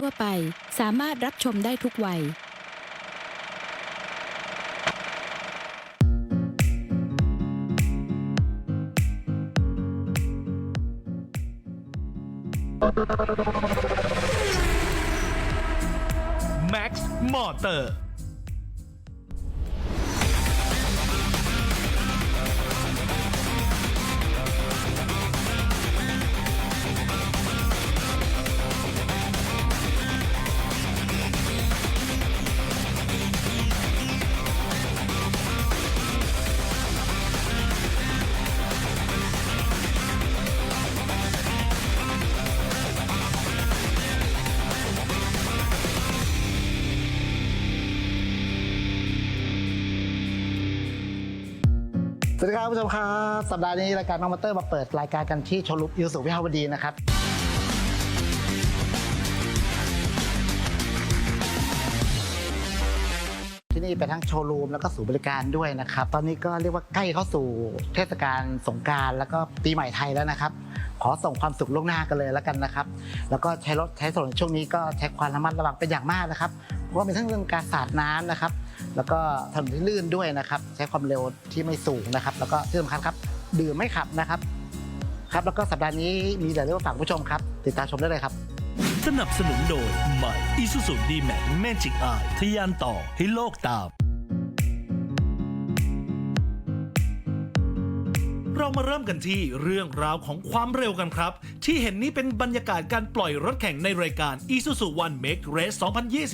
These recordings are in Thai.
ทั่วไป สามารถรับชมได้ทุกวัย Max Motor สวัสดี ครับผู้ชมครับสัปดาห์นี้รายการน้องมอเตอร์มาเปิดรายการกันที่โชว์รูมยูสุวิภาวดีนะครับที่นี่เป็นทั้งโชว์รูมแล้วก็ศูนย์บริการด้วยนะครับ ตอนนี้ก็เรียกว่าใกล้เข้าสู่เทศกาลสงการแล้วก็ปีใหม่ไทยแล้วนะครับ ขอส่งความสุขล่วงหน้ากันเลยแล้วกันนะครับ แล้วก็ใช้รถใช้ถนนช่วงนี้ก็ใช้ความระมัดระวังเป็นอย่างมากนะครับเพราะว่ามีทั้งเรื่องการสาดน้ำนะครับ แล้วก็ถนนที่ลื่นด้วยนะครับ ใช้ความเร็วที่ไม่สูงนะครับ แล้วก็ที่สำคัญครับ ดื่มไม่ขับนะครับ ครับแล้วก็สัปดาห์นี้มีแต่เรื่องฝากผู้ชมครับ ติดตามชมได้เลยครับ สนับสนุนโดยใหม่ Isuzu D-Max Magic Eye ทะยานต่อให้โลกตาม เรามาเริ่มกันที่เรื่องราวของความเร็วกันครับ ที่เห็นนี้เป็นบรรยากาศการปล่อยรถแข่งในรายการ Isuzu One Make Race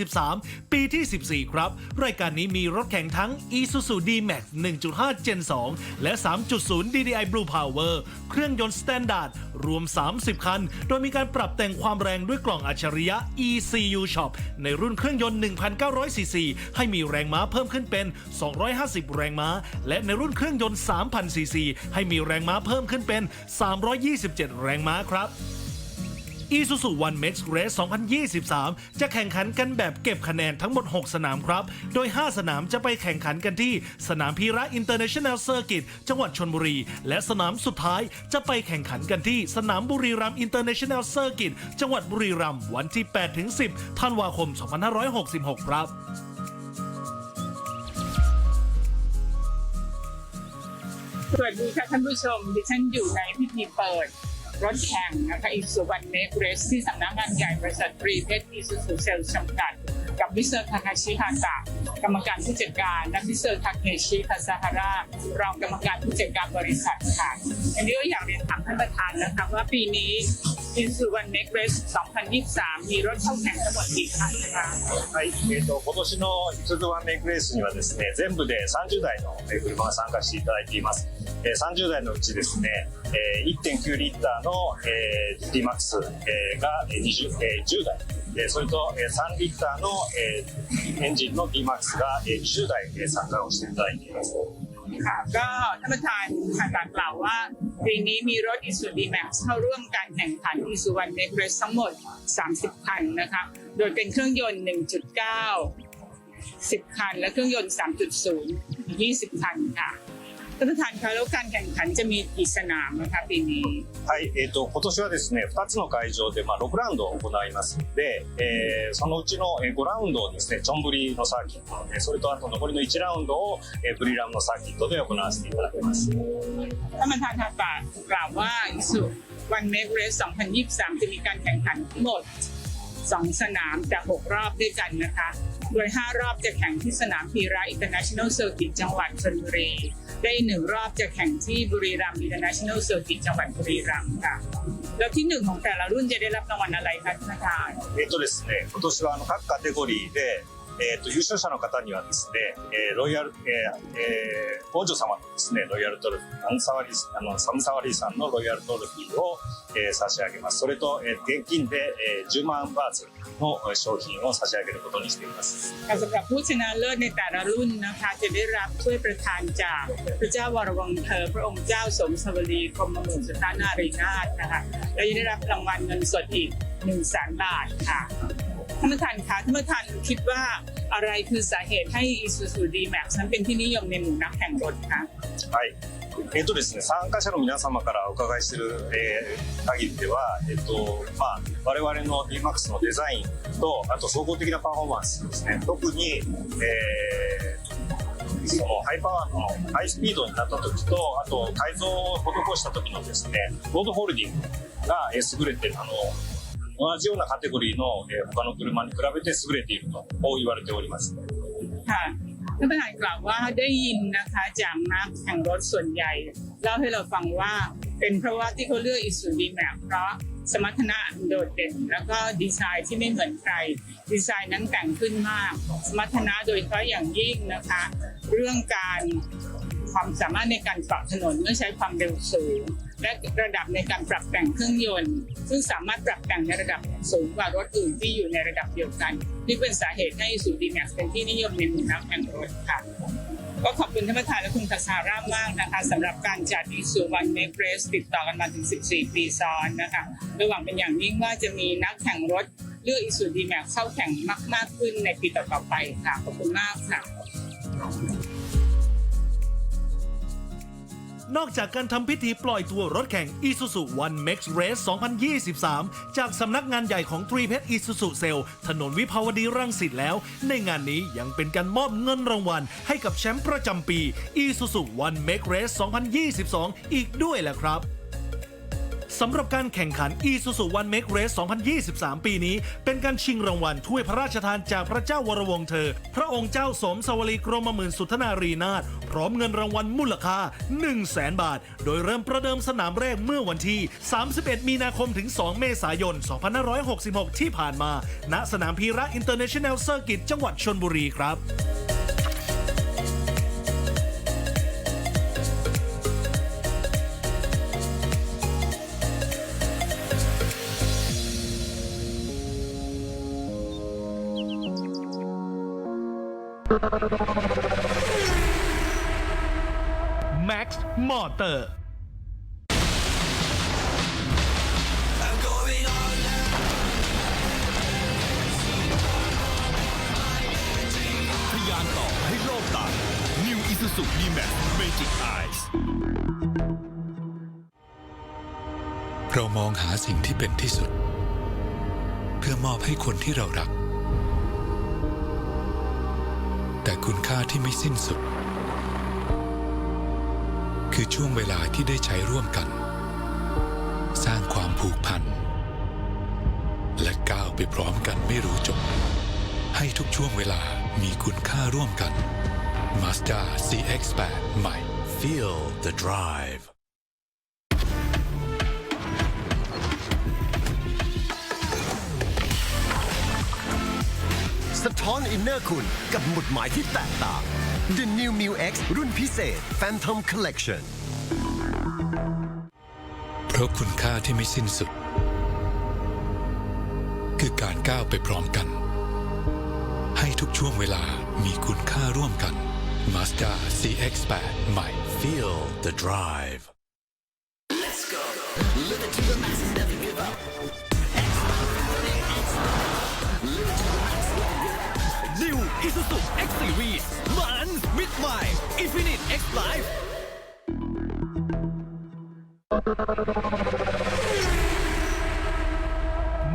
2023 ปีที่ 14 ครับ รายการนี้มีรถแข่งทั้ง Isuzu D-Max 1.5 Gen 2 และ 3.0 DDI Blue Power เครื่องยนต์ Standard รวม 30 คัน โดยมีการปรับแต่งความแรงด้วยกล่องอัจฉริยะ ECU Shop ในรุ่นเครื่องยนต์ 1,900ซีซีให้มีแรงม้าเพิ่มขึ้นเป็น 250 แรงม้า และในรุ่นเครื่องยนต์ 3,000ซีซีให้มีแรงม้าเพิ่มขึ้นเป็น 327 แรงม้าครับ Isuzu One Max Race 2023 จะแข่งขันกันแบบเก็บคะแนนทั้งหมด 6 สนามครับ โดย 5 สนามจะไปแข่งขันกันที่สนามพีระ International Circuit จังหวัดชนบุรี และสนามสุดท้ายจะไปแข่งขันกันที่สนามบุรีรัมย์ International Circuit จังหวัดบุรีรัมย์วันที่ 8-10 ธันวาคม 2566 ครับ สวัสดีค่ะท่านผู้ชม ดิฉันอยู่ในพิธีเปิดรถแข่งนะคะอีสุวรรณเนเรสที่สำนักงานใหญ่บริษัทปรีเพชรอีสุสุเซลจำกัด กับมิสเตอร์ทาคาชิฮาตะกรรมการผู้จัดการและมิสเตอร์ทาเคชิคาซาฮาระรองกรรมการผู้จัดการบริษัทค่ะอันนี้ก็อยากเรียนถามท่านประธานนะคะว่าปีนี้อินสุวันเน็กเรส2023 มีรถเข้าแข่งทั้งหมดกี่คันนะคะはい、えー、と今年のインスワンネックレースにはですね全部で30台の車が参加していただいています30台のうちですね、1.9リッターの D-MAX が20 10台、それと3リッターのエンジンの D-MAX が20台参加をしていただいています。ค่ะก็ท่านประธานค่ะกล่าวว่าปีนี้มีรถอีซูดีแม็กซ์เข้าร่วมการแข่งขันอีซูวันเน็กเรสทั้งหมด 30 คันนะคะโดยเป็นเครื่องยนต์ 1.9 10 คัน และเครื่องยนต์ 3.0 20 คันค่ะ ท่านประธานคะแล้วการแข่งขันจะมีกี่สนามนะคะปีนี้ はい、えー、と今年はですね2つの会場で、まあ、6ラウンドを行いますので、えーそのうちのえー5ラウンドをですねチョンブリのサーキットえーそれとあと残りの1ラウンドをえーブリラムのサーキットで行わせていただきます ท่านประธานค่ะกล่าวว่าอิสุวันเมกเรส2023 จะมีการแข่งขันทั้งหมด 2 สนามแต่ 6 รอบด้วยกันนะคะ โดย 5 รอบจะแข่งที่สนามพีระ International Circuit จังหวัดชลบุรี ได้หนึ่งรอบจะแข่งที่บุรีรัมย์ International Circuit จังหวัดบุรีรัมย์ค่ะ แล้วที่หนึ่งของแต่ละรุ่นจะได้รับรางวัลอะไรคะท่านประธาน えっ、とですね今年はあの各カテゴリーで えー、と優勝者の方にはですね、えーロイヤル、えーえー王女様のですね、ロイヤルトロフィー、アンサワリーあのサムサワリーさんのロイヤルトロフィーを、えー差し上げます。それと、えー現金で、えー10万バーツのえー商品を差し上げることにしています。 ค่ะสำหรับผู้ชนะเลิศในแต่ละรุ่นนะคะ จะได้รับถ้วยประธานจากพระเจ้าวรวงศ์เธอ พระองค์เจ้าสมสวรีกรมหลวงสุทานารีนาถนะคะและยังได้รับรางวัลเงินสดอีก1นึ่งแสนบาทค่ะ ท่านประธานคะท่านประธานคิดว่าอะไรคือสาเหตุให้ Isuzu D-Max นั้นเป็นที่นิยมในหมู่นักแข่งรถคะ はい。え えっ、とですね、参加者の皆様からお伺いする、えー限りでは、えっ、と、まあ、我々の DMAX のデザインと、あと総合的なパフォーマンスですね。特に、えーそのハイパワーのハイスピードになった時と、あと改造を施した時のですね、ロードホールディングがえー優れて、あの、 同じようなカテゴリーの、えー他の車に比べて優れているとこう言われております。 ค่ะท่านประธานกล่าวว่าได้ยินนะคะจากนักแข่งรถส่วนใหญ่เล่าให้เราฟังว่าเป็นเพราะว่าที่เขาเลือกอิสุดีแมเพราะสมรรถนะโดดเด่น แล้วก็ดีไซน์ที่ไม่เหมือนใคร ดีไซน์นั้นแต่งขึ้นมาก สมรรถนะโดยเฉพาะอย่างยิ่งนะคะ เรื่องการความสามารถในการเกาะถนนเมื่อใช้ความเร็วสูง และระดับในการปรับแต่งเครื่องยนต์ ซึ่งสามารถปรับแต่งในระดับสูงกว่ารถอื่นที่อยู่ในระดับเดียวกัน นี่เป็นสาเหตุให้สูดีแม็กเป็นที่นิยมในหมู่นักแข่งรถค่ะก็ขอบคุณท่านประธานและคุณคาซาร่ามากนะคะสำหรับการจัดอีซูวันเมกเรสติดต่อกันมาถึง 14 ปีซ้อนนะคะโดยหวังเป็นอย่างยิ่งว่าจะมีนักแข่งรถเลือกอีซูดีแม็กเข้าแข่งมากมาก ๆ ขึ้นในปีต่อๆไปค่ะ ขอบคุณมากค่ะ นอกจากการทำพิธีปล่อยตัวรถแข่ง Isuzu One Max Race 2023 จากสำนักงานใหญ่ของตรีเพชร Isuzu Cell ถนนวิภาวดีรังสิตแล้ว ในงานนี้ยังเป็นการมอบเงินรางวัล ให้กับแชมป์ประจำปี Isuzu One Max Race 2022 อีกด้วยแหละครับ สำหรับการแข่งขัน Isuzu One Make Race 2023 ปีนี้ เป็นการชิงรางวัลถ้วยพระราชทานจากพระเจ้าวรวงเธอ พระองค์เจ้าสมสวรีกรมหมื่นสุทนารีนาถพร้อมเงินรางวัลมูลค่า 1 0 0 0 0แบาท โดยเริ่มประเดิมสนามแรกเมื่อวันที่ 31 มีนาคมถึง 2 เมษายน 2566 ที่ผ่านมา ณสนามพีระอินเตอร์เนชั่นแนลเซอร์กิตจังหวัดชนบุรีครับ Max Motor ทะยานต่อให้โลกตา New Isuzu D-Max Magic Eyes เรามองหาสิ่งที่เป็นที่สุด เพื่อมอบให้คนที่เรารัก คุณค่าที่ไม่สิ้นสุด คือช่วงเวลาที่ได้ใช้ร่วมกัน สร้างความผูกพัน และก้าวไปพร้อมกันไม่รู้จบ ให้ทุกช่วงเวลามีคุณค่าร่วมกัน Mazda CX-8 ใหม่ Feel the drive สะท้อนอินเนอร์คุณกับหมุดหมายที่แตกต่าง The New m u X รุ่นพิเศษ Phantom Collection เพราะคุณค่าที่ไม่สิ้นสุด คือการก้าวไปพร้อมกัน ให้ทุกช่วงเวลามีคุณค่าร่วมกัน Mazda CX-8 ใหม่ Feel the drive New Isuzu X Series มันมิดใหม่ Infinite X Life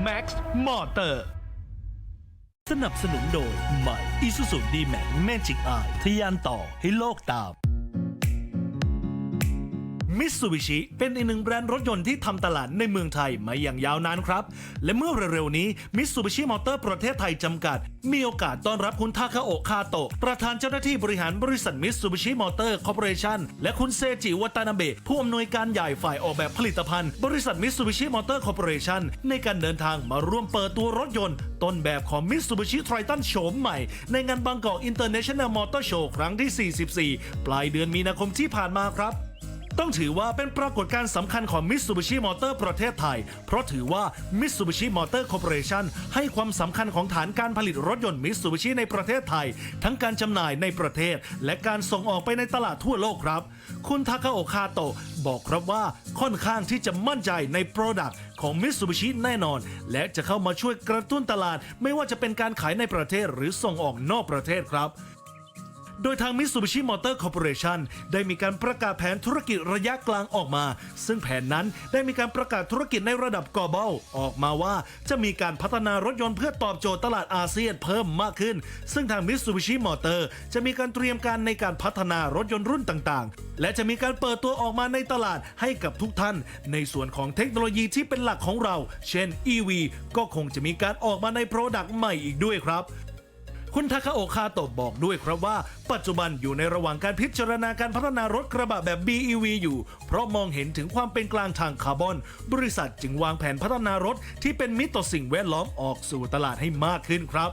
Max Motor สนับสนุนโดยใหม่ Isuzu D-Max Magic Eye ทะยานต่อให้โลกตาม มิตซูบิชิเป็นอีกหนึ่งแบรนด์รถยนต์ที่ทำตลาดในเมืองไทยมาอย่างยาวนานครับ และเมื่อเร็วๆนี้มิตซูบิชิมอเตอร์ประเทศไทยจำกัด มีโอกาสต้อนรับคุณทาคาโอะคาโตะประธานเจ้าหน้าที่บริหารบริษัทมิตซูบิชิมอเตอร์คอร์ปอเรชั่นและคุณเซจิวัตานาเบะผู้อำนวยการใหญ่ฝ่ายออกแบบผลิตภัณฑ์ บริษัทมิตซูบิชิมอเตอร์คอร์ปอเรชั่นในการเดินทางมาร่วมเปิดตัวรถยนต์ ต้นแบบของมิตซูบิชิไทรตันโฉมใหม่ ในงานบางกอกอินเตอร์เนชั่นแนลมอเตอร์โชว์ครั้งที่ 44 ปลายเดือนมีนาคมที่ผ่านมาครับ ต้องถือว่าเป็นปรากฏการณ์สำคัญของ Mitsubishi Motor ประเทศไทย เพราะถือว่า Mitsubishi Motor Corporation ให้ความสำคัญของฐานการผลิตรถยนต์ Mitsubishi ในประเทศไทย ทั้งการจำหน่ายในประเทศ และการส่งออกไปในตลาดทั่วโลกครับ คุณทาคาโอคาโตะบอกครับว่าค่อนข้างที่จะมั่นใจใน Product ของ Mitsubishi แน่นอน และจะเข้ามาช่วยกระตุ้นตลาด ไม่ว่าจะเป็นการขายในประเทศหรือส่งออกนอกประเทศครับ โดยทาง Mitsubishi Motor Corporation ได้มีการประกาศแผนธุรกิจระยะกลางออกมา ซึ่งแผนนั้นได้มีการประกาศธุรกิจในระดับ global ออกมาว่าจะมีการพัฒนารถยนต์เพื่อตอบโจทย์ตลาดอาเซียนเพิ่มมากขึ้น ซึ่งทาง Mitsubishi Motor จะมีการเตรียมการในการพัฒนารถยนต์รุ่นต่างๆ และจะมีการเปิดตัวออกมาในตลาดให้กับทุกท่าน ในส่วนของเทคโนโลยีที่เป็นหลักของเรา เช่น EV ก็คงจะมีการออกมาใน Product ใหม่อีกด้วยครับ คุณทาคาโอคาโตะบอกด้วยครับว่า ปัจจุบันอยู่ในระหว่างการพิจารณาการพัฒนารถกระบะแบบ BEV อยู่ เพราะมองเห็นถึงความเป็นกลางทางคาร์บอน บริษัทจึงวางแผนพัฒนารถที่เป็นมิตรต่อสิ่งแวดล้อมออกสู่ตลาดให้มากขึ้นครับ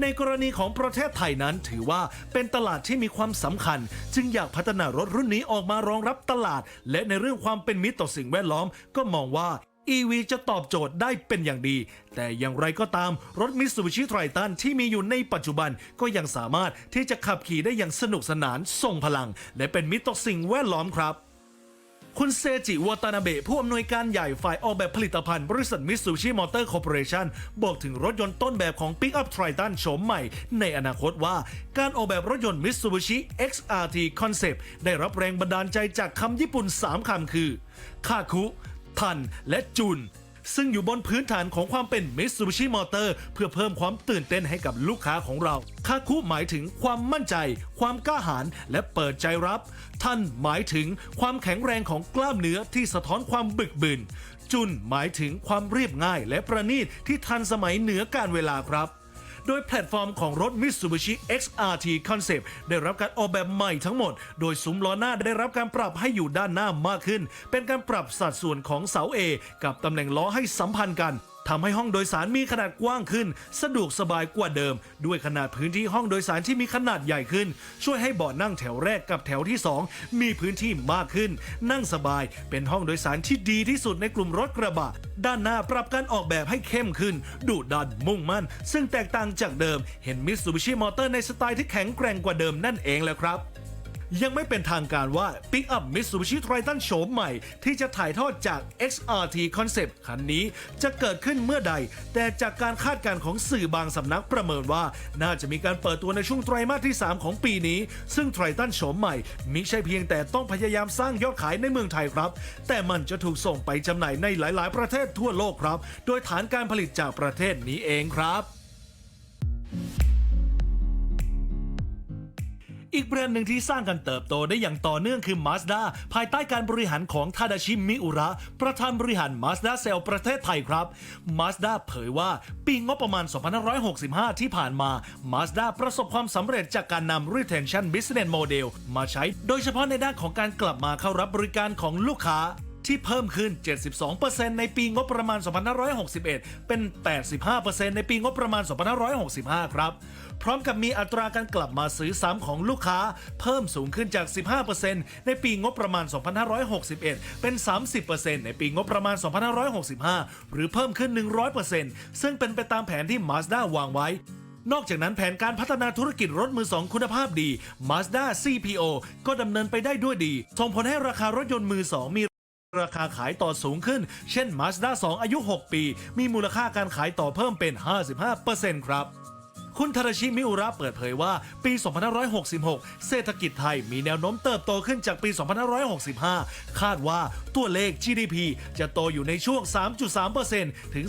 ในกรณีของประเทศไทยนั้นถือว่าเป็นตลาดที่มีความสำคัญ จึงอยากพัฒนารถรุ่นนี้ออกมารองรับตลาด และในเรื่องความเป็นมิตรต่อสิ่งแวดล้อมก็มองว่า EV จะตอบโจทย์ได้เป็นอย่างดี แต่อย่างไรก็ตามรถ Mitsubishi Triton ที่มีอยู่ในปัจจุบันก็ยังสามารถที่จะขับขี่ได้อย่างสนุกสนานทรงพลัง และเป็นมิตรต่อสิ่งแวดล้อมครับคุณเซจิวาตานาเบะผู้อำนวยการใหญ่ฝ่ายออกแบบผลิตภัณฑ์บริษัท Mitsubishi Motor Corporation บอกถึงรถยนต์ต้นแบบของ Pickup Triton โฉมใหม่ ในอนาคตว่า การออกแบบรถยนต์ Mitsubishi XRT Concept ได้รับแรงบันดาลใจจากคำญี่ปุ่น 3 คำคือคาคุ ทัน และจุน ซึ่งอยู่บนพื้นฐานของความเป็น Mitsubishi Motor เพื่อเพิ่มความตื่นเต้นให้กับลูกค้าของเรา คาคุหมายถึงความมั่นใจ ความกล้าหาญและเปิดใจรับ ท่านหมายถึงความแข็งแรงของกล้ามเนื้อที่สะท้อนความบึกบึนจุนหมายถึงความเรียบง่ายและประณีตที่ทันสมัยเหนือการเวลาครับ โดยแพลตฟอร์มของรถ Mitsubishi XRT Concept ได้รับการออกแบบใหม่ทั้งหมด โดยซุ้มล้อหน้าได้รับการปรับให้อยู่ด้านหน้ามากขึ้น เป็นการปรับสัดส่วนของเสา A กับตำแหน่งล้อให้สัมพันธ์กัน ทำให้ห้องโดยสารมีขนาดกว้างขึ้น สะดวกสบายกว่าเดิม ด้วยขนาดพื้นที่ห้องโดยสารที่มีขนาดใหญ่ขึ้น ช่วยให้เบาะนั่งแถวแรกกับแถวที่ 2 มีพื้นที่มากขึ้น นั่งสบายเป็นห้องโดยสารที่ดีที่สุดในกลุ่มรถกระบะ ด้านหน้าปรับการออกแบบให้เข้มขึ้น ดุดันมุ่งมั่น ซึ่งแตกต่างจากเดิม เห็นมิตซูบิชิมอเตอร์ในสไตล์ที่แข็งแกร่งกว่าเดิมนั่นเองแหละครับ ยังไม่เป็นทางการว่า Pick Up Mitsubishi Triton โฉมใหม่ ที่จะถ่ายทอดจาก XRT Concept คันนี้จะเกิดขึ้นเมื่อใด แต่จากการคาดการณ์ของสื่อบางสำนักประเมินว่า น่าจะมีการเปิดตัวในช่วงไตรมาสที่ 3 ของปีนี้ ซึ่ง Triton โฉมใหม่มิใช่เพียงแต่ต้องพยายามสร้างยอดขายในเมืองไทยครับ แต่มันจะถูกส่งไปจำหน่ายในหลาย ๆ ประเทศทั่วโลกครับ โดยฐานการผลิตจากประเทศนี้เองครับ อีกแบรนด์หนึ่งที่สร้างกันเติบโตได้อย่างต่อเนื่องคือ Mazda ภายใต้การบริหารของทาดาชิมิอุระ ประธานบริหาร Mazda c e l l ประเทศไทยครับ Mazda เผยว่าปีงบประมาณ 2565 ที่ผ่านมา Mazda ประสบความสำเร็จจากการนำ Retention Business Model มาใช้ โดยเฉพาะในด้านของการกลับมาเข้ารับบริการของลูกค้า ที่เพิ่มขึ้น 72%ในปีงบประมาณ 2561 เป็น 85%ในปีงบประมาณ 2565 ครับ พร้อมกับมีอัตราการกลับมาซื้อซ้ำของลูกค้า เพิ่มสูงขึ้นจาก 15%ในปีงบประมาณ 2561 เป็น 30%ในปีงบประมาณ 2565 หรือเพิ่มขึ้น 100%ซึ่งเป็นไปตามแผนที่ Mazda วางไว้นอกจากนั้นแผนการพัฒนาธุรกิจรถมือสองคุณภาพดี Mazda CPO ก็ดำเนินไปได้ด้วยดีส่งผลให้ราคารถยนต์มือสองมี ราคาขายต่อสูงขึ้น เช่น Mazda 2 อายุ 6 ปี มีมูลค่าการขายต่อเพิ่มเป็น 55%ครับ คุณทาราชิมิอุระเปิดเผยว่า ปี 2566 เศรษฐกิจไทยมีแนวโน้มเติบโตขึ้นจากปี 2565 คาดว่าตัวเลข GDP จะโตอยู่ในช่วง 3.3%ถึง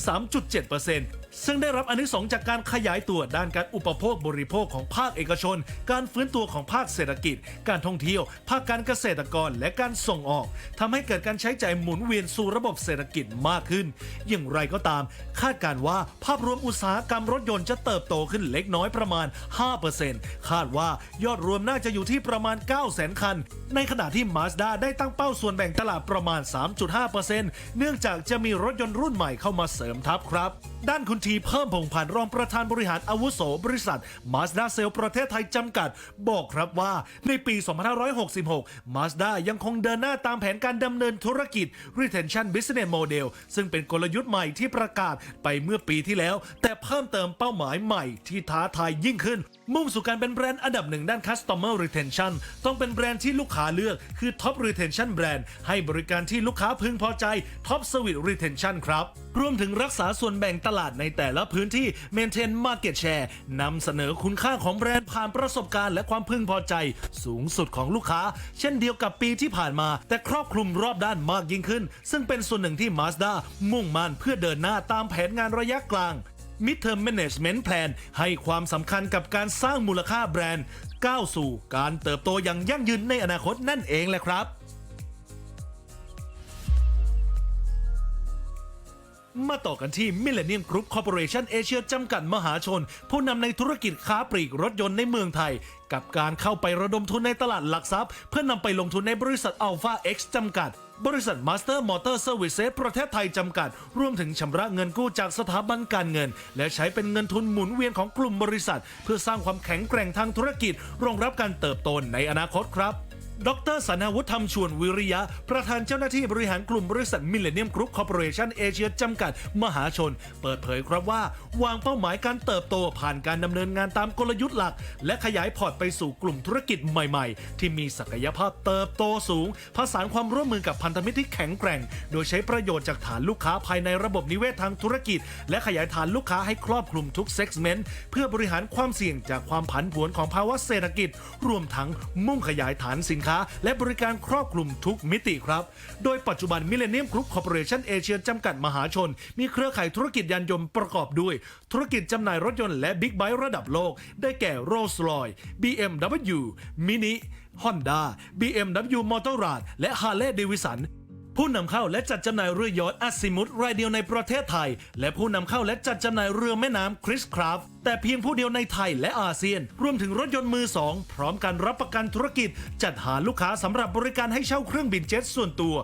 3.7% ซึ่งได้รับอนิสงจากการขยายตัวด้านการอุปโภคบริโภคของภาคเอกชน การฟื้นตัวของภาคเศรษฐกิจ การท่องเที่ยว ภาคการเกษตรกรและการส่งออกทำให้เกิดการใช้จ่ายหมุนเวียนสู่ระบบเศรษฐกิจมากขึ้น อย่างไรก็ตาม คาดการว่าภาพรวมอุตสาหกรรมรถยนต์จะเติบโตขึ้นเล็กน้อยประมาณ 5%คาดว่ายอดรวมน่าจะอยู่ที่ประมาณ 9 0 0 0 0 0คัน ในขณะที่ Mazda ได้ตั้งเป้าส่วนแบ่งตลาดประมาณ 3.5%เนื่องจากจะมีรถยนต์รุ่นใหม่เข้ามาเสริมทัพครับ ด้านคุณทีเพิ่มพงษ์พันธ์รองประธานบริหารอาวุโสบริษัท Mazda c e l l ประเทศไทยจำกัด บอกครับว่าในปี 2566 Mazda ยังคงเดินหน้าตามแผนการดำเนินธุรกิจ Retention Business Model ซึ่งเป็นกลยุทธ์ใหม่ที่ประกาศไปเมื่อปีที่แล้ว แต่เพิ่มเติมเป้าหมายใหม่ที่ท้าทายยิ่งขึ้น มุ่งสู่การเป็นแบรนด์อันดับหนึ่งด้าน Customer Retention ต้องเป็นแบรนด์ที่ลูกค้าเลือกคือ Top Retention Brand ให้บริการที่ลูกค้าพึงพอใจ Top Service Retention ครับ รวมถึงรักษาส่วนแบ่งตลาดในแต่ละพื้นที่ maintain market share นำเสนอคุณค่าของแบรนด์ผ่านประสบการณ์และความพึงพอใจ สูงสุดของลูกค้า เช่นเดียวกับปีที่ผ่านมา แต่ครอบคลุมรอบด้านมากยิ่งขึ้น ซึ่งเป็นส่วนหนึ่งที่ Mazda มุ่งมั่นเพื่อเดินหน้าตามแผนงานระยะกลาง Midterm Management Plan ให้ความสำคัญกับการสร้างมูลค่าแบรนด์ ก้าวสู่การเติบโตอย่างยั่งยืนในอนาคตนั่นเองแหละครับ มาต่อกันที่ Millennium Group Corporation Asia จำกัดมหาชน ผู้นำในธุรกิจค้าปลีกรถยนต์ในเมืองไทย กับการเข้าไประดมทุนในตลาดหลักทรัพย์ เพื่อนำไปลงทุนในบริษัท Alpha X จำกัด บริษัท Master Motor Services ประเทศไทยจำกัด รวมถึงชำระเงินกู้จากสถาบันการเงิน และใช้เป็นเงินทุนหมุนเวียนของกลุ่มบริษัท เพื่อสร้างความแข็งแกร่งทางธุรกิจ รองรับการเติบโตในอนาคตครับ ดรสันวุฒิธรรมชวนวิริยะ ประธานเจ้าหน้าที่บริหารกลุ่มบริษัทมิเลเนียมกรุ๊ปคอร์ปอเรชั่นเอเชียจำกัด มหาชน เปิดเผยครับว่า วางเป้าหมายการเติบโตผ่านการดำเนินงานตามกลยุทธ์หลัก และขยายพอร์ตไปสู่กลุ่มธุรกิจใหม่ๆ ที่มีศักยภาพเติบโตสูง ผสานความร่วมมือกับพันธมิตรที่แข็งแกร่ง โดยใช้ประโยชน์จากฐานลูกค้าภายในระบบนิเวศทางธุรกิจ และขยายฐานลูกค้าให้ครอบคลุมทุกเซกเมนต์เพื่อบริหารความเสี่ยงจากความผันผวนของภาวะเศรษฐกิจ รวมทั้งมุ่งขยายฐานสินค้าและบริการครอบคลุมทุกมิติครับ โดยปัจจุบันมิเลเนียมกรุ๊ปคอร์ปอเรชั่นเอเชียจำกัดมหาชน มีเครือข่ายธุรกิจยานยนต์ประกอบด้วย ธุรกิจจำหน่ายรถยนต์และบิ๊กไบค์ระดับโลก ได้แก่ Rolls-Royce BMW Mini Honda BMW Motorrad และ Harley Davidson ผู้นำเข้าและจัดจำหน่ายเรือยอทอัซิมุตรายเดียวในประเทศไทย และผู้นำเข้าและจัดจำหน่ายเรือแม่น้ำคริสคราฟแต่เพียงผู้เดียวในไทยและอาเซียน รวมถึงรถยนต์มือสองพร้อมการรับประกันธุรกิจ จัดหาลูกค้าสำหรับบริการให้เช่าเครื่องบินเจ็ตส่วนตัว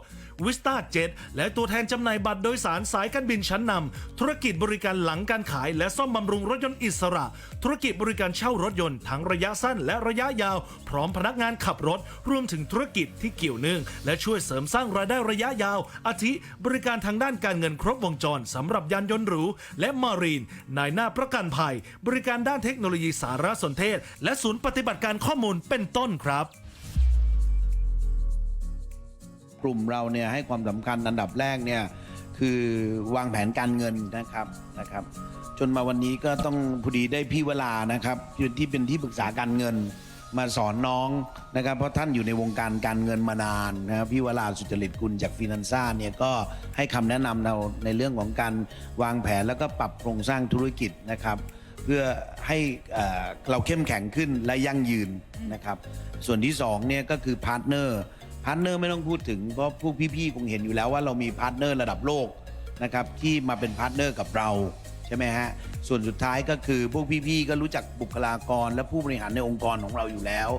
วิสตาเจ็และตัวแทนจำหน่ายบัตรโดยสารสายการบินชั้นนำธุรกิจบริการหลังการขาย และซ่อมบำรุงรถยนต์อิสระ ธุรกิจบริการเช่ารถยนต์ทั้งระยะสั้นและระยะยาว พร้อมพนักงานขับรถ รวมถึงธุรกิจที่เกี่ยวเนื่อง และช่วยเสริมสร้างรายได้ระยะยาว อาทิ บริการทางด้านการเงินครบวงจรสำหรับยานยนต์หรู และมารีนนายหน้าประกันภัย บริการด้านเทคโนโลยีสารสนเทศ และศูนย์ปฏิบัติการข้อมูลเป็นต้นครับ กลุ่มเราเนี่ยให้ความสำคัญอันดับแรกเนี่ยคือวางแผนการเงินนะครับนะครับ จนมาวันนี้ก็ต้องพอดีได้พี่เวลานะครับที่เป็นที่ปรึกษาการเงินมาสอนน้องนะครับ เพราะท่านอยู่ในวงการการเงินมานานนะครับพี่วลาสุจริตกุลจากฟินันซ่าเนี่ยก็ให้คำแนะนำเราในเรื่องของการวางแผนแล้วก็ปรับโครงสร้างธุรกิจนะครับ เพื่อให้เอ่อเราเข้มแข็งขึ้นและยั่งยืนนะครับ ส่วนที่สองเนี่ยก็คือพาร์ทเนอร์ พาร์ทเนอร์ไม่ต้องพูดถึงเพราะพวกพี่ๆคงเห็นอยู่แล้วว่าเรามีพาร์ทเนอร์ระดับโลกนะครับที่มาเป็นพาร์ทเนอร์กับเราใช่ไหมฮะส่วนสุดท้ายก็คือพวกพี่ๆก็รู้จักบุคลากรและผู้บริหารในองค์กรของเราอยู่แล้ว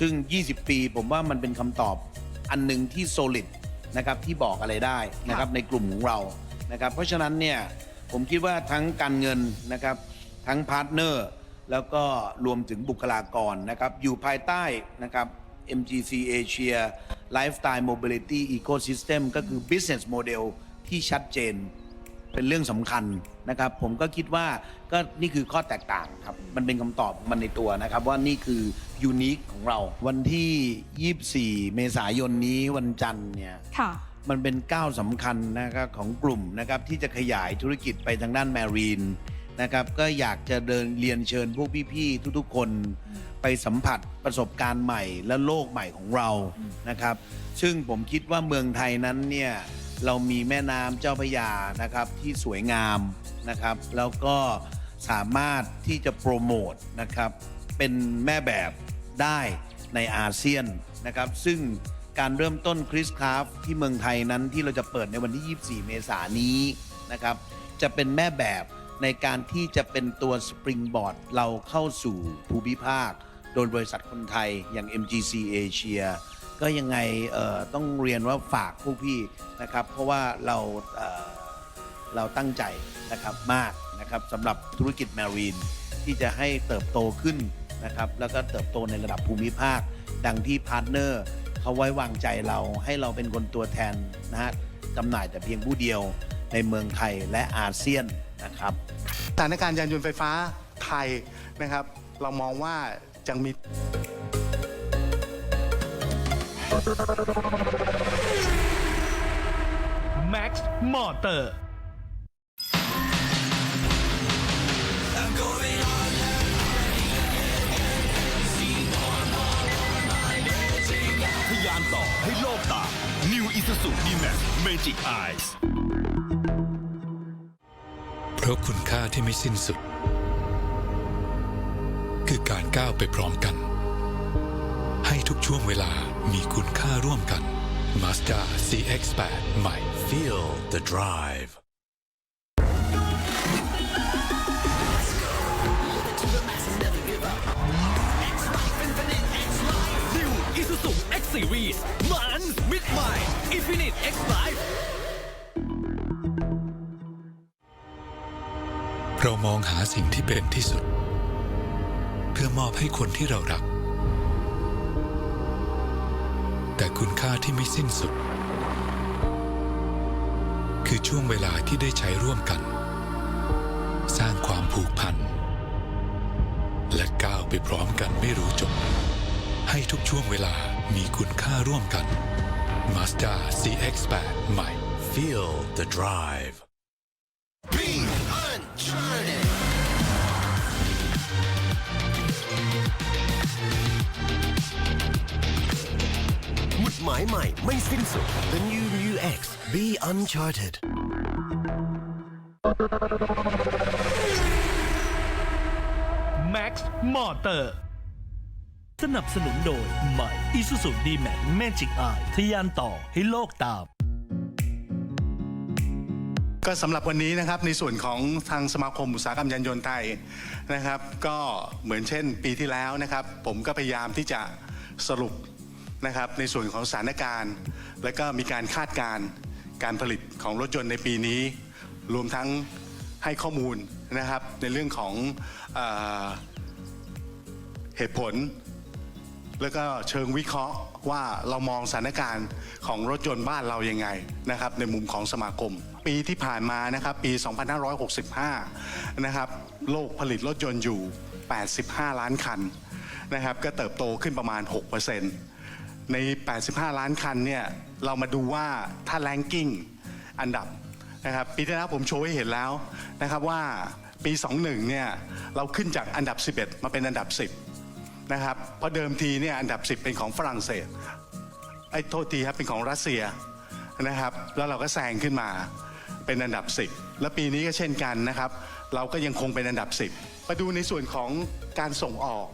ซึ่ง 20 ปีผมว่ามันเป็นคำตอบอันหนึ่งที่ solid นะครับที่บอกอะไรได้นะครับในกลุ่มของเรานะครับเพราะฉะนั้นเนี่ยผมคิดว่าทั้งการเงินนะครับทั้งพาร์ทเนอร์แล้วก็รวมถึงบุคลากรนะครับอยู่ภายใต้นะครับ MGC Asia Lifestyle Mobility Ecosystem ก็คือ business model ที่ชัดเจน เป็นเรื่องสำคัญนะครับ ผมก็คิดว่าก็นี่คือข้อแตกต่างครับ มันเป็นคำตอบของมันในตัวนะครับ ว่านี่คือยูนิคของเรา วันที่ 24 เมษายนนี้วันจันทร์เนี่ย ค่ะ มันเป็นก้าวสำคัญนะครับของกลุ่มนะครับที่จะขยายธุรกิจไปทางด้านแมรีนนะครับก็อยากจะเดินเรียนเชิญพวกพี่ๆทุกๆคน ไปสัมผัสประสบการณ์ใหม่และโลกใหม่ของเรานะครับ ซึ่งผมคิดว่าเมืองไทยนั้นเนี่ยเรามีแม่น้ำเจ้าพระยานะครับที่สวยงามนะครับ แล้วก็สามารถที่จะโปรโมทนะครับเป็นแม่แบบได้ในอาเซียนนะครับ ซึ่งการเริ่มต้นคริสคราฟที่เมืองไทยนั้นที่เราจะเปิดในวันที่ 24 เมษายนนี้นะครับ จะเป็นแม่แบบในการที่จะเป็นตัวสปริงบอร์ดเราเข้าสู่ภูมิภาค โดยบริษัทคนไทยอย่าง MGC Asia ก็ยังไงต้องเรียนว่าฝากผู้พี่นะครับ เพราะว่าเราเเราตั้งใจนะครับมากนะครับสำหรับธุรกิจแมรีนที่จะให้เติบโตขึ้นนะครับ แล้วก็เติบโตในระดับภูมิภาค ดังที่พาร์ทเนอร์เขาไว้วางใจเราให้เราเป็นคนตัวแทนนะฮะจำหน่ายแต่เพียงผู้เดียวในเมืองไทยและอาเซียนนะครับสถานการณ์ยานยนต์ไฟฟ้าไทยนะครับ เรามองว่า จังมิดแม็กซ์มอเตอร์ยานต่อให้โลกตา New Isuzu D-Max Magic Eyes เพราะคุณค่าที่ไม่สิ้นสุด คือการก้าวไปพร้อมกัน ให้ทุกช่วงเวลามีคุณค่าร่วมกัน Mazda CX-8 ใหม่ Feel the drive New Isuzu X Series มันมิดใหม่ Infinite X Life เรามองหาสิ่งที่เป็นที่สุดเพื่อมอบให้คนที่เรารัก แต่คุณค่าที่ไม่สิ้นสุด คือช่วงเวลาที่ได้ใช้ร่วมกัน สร้างความผูกพัน และก้าวไปพร้อมกันไม่รู้จบ ให้ทุกช่วงเวลามีคุณค่าร่วมกัน Mazda CX-8 ใหม่ Feel the drive ไม่สิ้นสุด The new Mu X Be uncharted Max Motor สนับสนุนโดยใหม่ Isuzu D-Max Magic Eye ทะยานต่อให้โลกตาม ก็สำหรับวันนี้นะครับในส่วนของทางสมาคมอุตสาหกรรมยานยนต์ไทยนะครับ ก็เหมือนเช่นปีที่แล้วนะครับ ผมก็พยายามที่จะสรุป นะครับในส่วนของสถานการณ์ และก็มีการคาดการณ์การผลิตของรถยนต์ในปีนี้ รวมทั้งให้ข้อมูลนะครับในเรื่องของเออเหตุผล แล้วก็เชิงวิเคราะห์ว่าเรามองสถานการณ์ของรถยนต์บ้านเรายังไงนะครับในมุมของสมาคม ปีที่ผ่านมานะครับปี 2565 นะครับโลกผลิตรถยนต์อยู่ 85 ล้านคันนะครับก็เติบโตขึ้นประมาณ 6% ใน 85 ล้านคันเนี่ยเรามาดูว่าถ้าแรงกิ้งอันดับนะครับปีที่แล้วผมโชว์ให้เห็นแล้วนะครับว่าปี 21 เนี่ยเราขึ้นจากอันดับ 11 มาเป็นอันดับ 10 นะครับ เพราะเดิมทีเนี่ยอันดับ 10 เป็นของฝรั่งเศสไอ้โทษทีครับเป็นของรัสเซียนะครับ แล้วเราก็แซงขึ้นมาเป็นอันดับ 10 และปีนี้ก็เช่นกันนะครับ เราก็ยังคงเป็นอันดับ 10 มาดูในส่วนของการส่งออก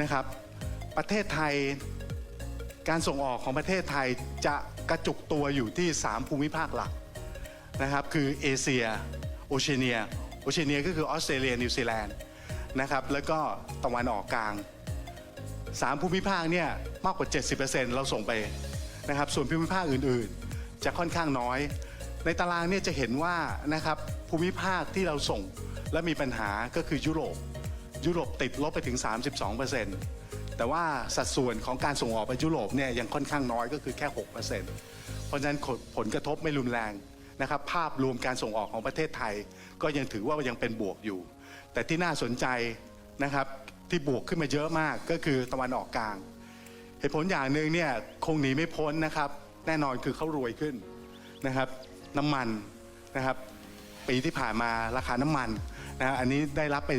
นะครับ ประเทศไทย การส่งออกของประเทศไทยจะกระจุกตัวอยู่ที่ 3 ภูมิภาคหลักนะครับคือเอเชียโอเชียเนียโอเชียเนียก็คือออสเตรเลียนิวซีแลนด์นะครับแล้วก็ตะวันออกกลางสามภูมิภาคเนี่ยมากกว่า 70%เราส่งไปนะครับส่วนภูมิภาคอื่นๆ จะค่อนข้างน้อย ในตารางเนี่ยจะเห็นว่านะครับภูมิภาคที่เราส่งและมีปัญหาก็คือยุโรปยุโรปติดลบไปถึง 32% แต่ว่าสัดส่วนของการส่งออกไปยุโรปเนี่ยยังค่อนข้างน้อยก็คือแค่ 6%เพราะฉะนั้นผลกระทบไม่รุนแรงนะครับภาพรวมการส่งออกของประเทศไทย ก็ยังถือว่ายังเป็นบวกอยู่ แต่ที่น่าสนใจนะครับที่บวกขึ้นมาเยอะมากก็คือตะวันออกกลาง เหตุผลอย่างหนึ่งเนี่ยคงหนีไม่พ้นนะครับ แน่นอนคือเขารวยขึ้นนะครับน้ำมันนะครับปีที่ผ่านมาราคาน้ำมันนะฮะอันนี้ได้รับไป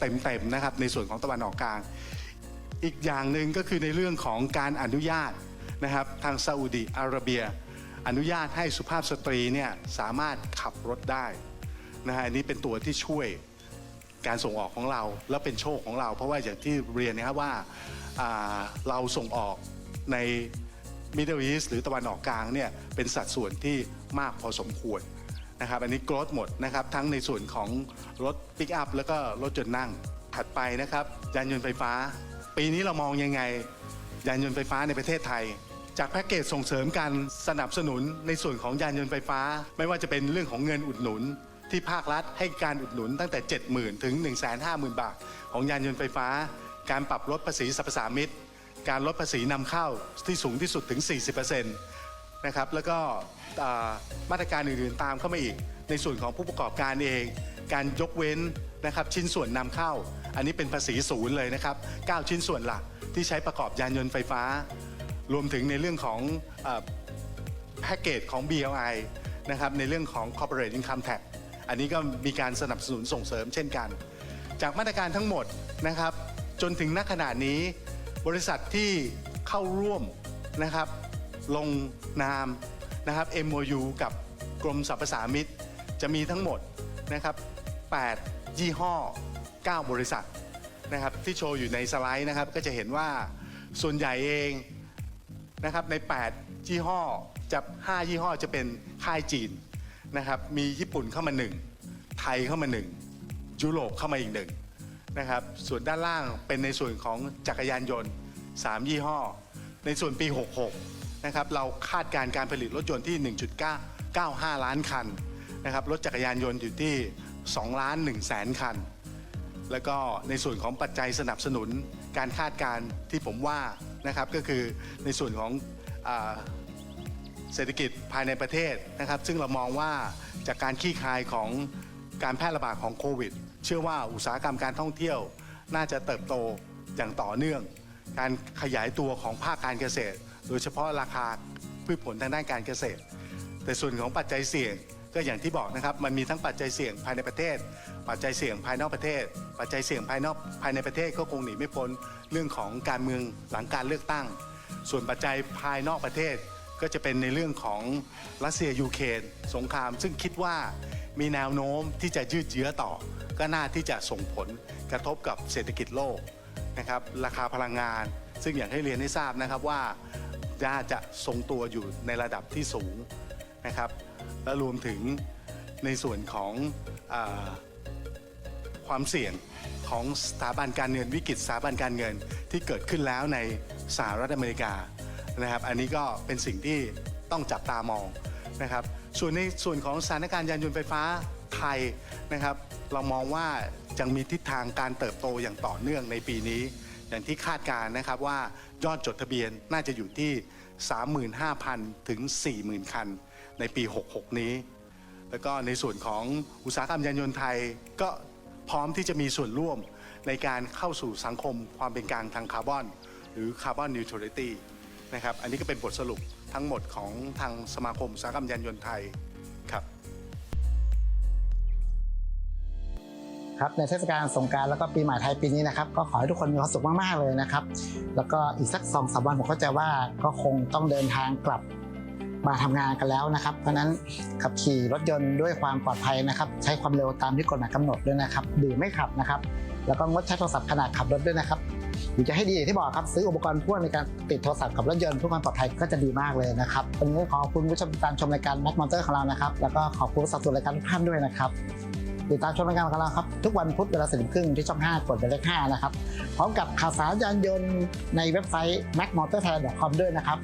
เต็มๆนะครับในส่วนของตะวันออกกลาง อีกอย่างหนึ่งก็คือในเรื่องของการอนุญาตนะครับทางซาอุดีอาระเบีย อนุญาตให้สุภาพสตรีเนี่ยสามารถขับรถได้นะฮะอันนี้เป็นตัวที่ช่วยการส่งออกของเราแล้วเป็นโชคของเรา เพราะว่าอย่างที่เรียนนะครับว่าาเราส่งออกใน Middle East หรือตะวันออกกลางเนี่ยเป็นสัดส่วนที่มากพอสมควรนะครับอันนี้กรธหมดนะครับทั้งในส่วนของรถปิกอัพแล้วก็รถจนนั่งถัดไปนะครับยานยนต์ไฟฟ้า ปีนี้เรามองยังไง ยานยนต์ไฟฟ้าในประเทศไทย จากแพ็กเกจส่งเสริมการสนับสนุนในส่วนของยานยนต์ไฟฟ้า ไม่ว่าจะเป็นเรื่องของเงินอุดหนุน ที่ภาครัฐให้การอุดหนุนตั้งแต่ 70,000 ถึง 150,000 บาท ของยานยนต์ไฟฟ้า การปรับลดภาษีสรรพสามิตการลดภาษีนำเข้าที่สูงที่สุดถึง 40%นะครับแล้วก็มาตรการอื่นๆตามเข้ามาอีก ในส่วนของผู้ประกอบการเอง การยกเว้นนะครับชิ้นส่วนนำเข้า อันนี้เป็นภาษีศูนย์เลยนะครับ 9 ชิ้นส่วนหลักที่ใช้ประกอบยานยนต์ไฟฟ้า รวมถึงในเรื่องของอแพ็กเกจของ BLI นะครับในเรื่องของ Corporate Income Tax อันนี้ก็มีการสนับสนุนส่งเสริมเช่นกัน จากมาตรการทั้งหมดนะครับ จนถึงณขณะนี้ บริษัทที่เข้าร่วมนะครับ ลงนามนะครับ MOU กับกรมสรรพสามิตจะมีทั้งหมดนะครับ 8 ยี่ห้อ 9 บริษัทนะครับที่โชว์อยู่ในสไลด์นะครับ ก็จะเห็นว่าส่วนใหญ่เองนะครับใน 8 ยี่ห้อจะ5ยี่ห้อจะเป็นค่ายจีนนะครับ มีญี่ปุ่นเข้ามา 1 ไทยเข้ามา 1 ยุโรปเข้ามาอีกหนึ่งนะครับ ส่วนด้านล่างเป็นในส่วนของจักรยานยนต์ 3 ยี่ห้อ ในส่วนปี 66 นะครับ เราคาดการการผลิตรถยนต์ที่ 1.95 ล้านคันนะครับ รถจักรยานยนต์อยู่ที่ 2 ล้าน1แสนคัน แล้วก็ในส่วนของปัจจัยสนับสนุนการคาดการณ์ที่ผมว่านะครับก็คือในส่วนของอเศรษฐกิจภายในประเทศนะครับ ซึ่งเรามองว่าจากการขี้คายของการแพร่ระบาดของโควิด เชื่อว่าอุตสาหกรรมการท่องเที่ยว น่าจะเติบโตอย่างต่อเนื่อง การขยายตัวของภาคการเกษตร โดยเฉพาะราคาพืชผลทางด้านการเกษตร แต่ส่วนของปัจจัยเสี่ยง ก็อย่างที่บอกนะครับมันมีทั้งปัจจัยเสี่ยงภายในประเทศ ปัจจัยเสี่ยงภายนอกประเทศ ปัจจัยเสี่ยงภายนอกภายในประเทศก็คงหนีไม่พ้นเรื่องของการเมืองหลังการเลือกตั้ง ส่วนปัจจัยภายนอกประเทศก็จะเป็นในเรื่องของรัสเซียยูเครนสงคราม ซึ่งคิดว่ามีแนวโน้มที่จะยืดเยื้อต่อ ก็น่าที่จะส่งผลกระทบกับเศรษฐกิจโลกนะครับราคาพลังงาน ซึ่งอย่างให้เรียนให้ทราบนะครับว่าน่าจะทรงตัวอยู่ในระดับที่สูงนะครับ และรวมถึงในส่วนของอความเสี่ยงของสถาบันการเงินวิกฤตสถาบันการเงินที่เกิดขึ้นแล้วในสหรัฐอเมริกานะครับ อันนี้ก็เป็นสิ่งที่ต้องจับตามองนะครับ ส่วนในส่วนของสถานการณ์ยานยนต์ไฟฟ้าไทยนะครับ เรามองว่ายังมีทิศทางการเติบโตอย่างต่อเนื่องในปีนี้ อย่างที่คาดการณ์นะครับว่ายอดจดทะเบียนน่าจะอยู่ที่ 35,000 ถึง 40,000 คัน ในปี 66 นี้ แล้วก็ในส่วนของอุตสาหกรรมยานยนต์ไทยก็พร้อมที่จะมีส่วนร่วมในการเข้าสู่สังคมความเป็นกลางทางคาร์บอน หรือคาร์บอนนิวทรัลิตี้นะครับอันนี้ก็เป็นบทสรุปทั้งหมดของทางสมาคมอุตสาหกรรมยานยนต์ไทยครับครับในเทศกาลสงกรารแล้วก็ปีใหม่ไทยปีนี้นะครับ ก็ขอให้ทุกคนมีความสุขมากๆเลยนะครับ แล้วก็อีกสักสองสามวันผมเข้าใจว่าก็คงต้องเดินทางกลับ มาทำงานกันแล้วนะครับ เพราะนั้นขับขี่รถยนต์ด้วยความปลอดภัยนะครับ ใช้ความเร็วตามที่กฎหมายกำหนดด้วยนะครับดื่มไม่ขับนะครับ แล้วก็งดใช้โทรศัพท์ขณะขับรถด้วยนะครับหรือจะให้ดีที่บอกครับซื้ออุปกรณ์พ่วงในการติดโทรศัพท์กับรถยนต์เพื่อความปลอดภัยก็จะดีมากเลยนะครับวันนี้ขอบคุณผู้ชมการชมรายการแม็กมอนเตอร์ของเรานะครับ แล้วก็ขอบคุณสับสนรายการทุกท่านด้วยนะครับติดตามชมรายการของเราครับ ทุกวันพุธเวลาสิบครึ่งที่ช่อง 5 กดเป็นเลข5นะครับ พร้อมกับข่าวสารยานยนต์ในเว็บไซต์ macmotorthailand.com ด้วยนะครับ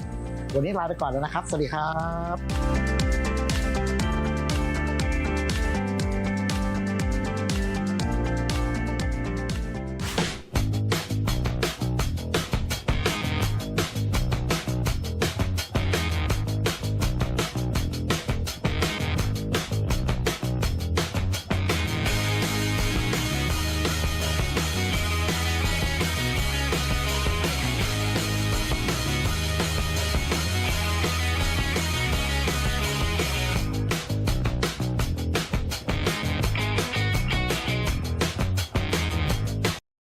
วันนี้ลาไปก่อนแล้วนะครับ สวัสดีครับ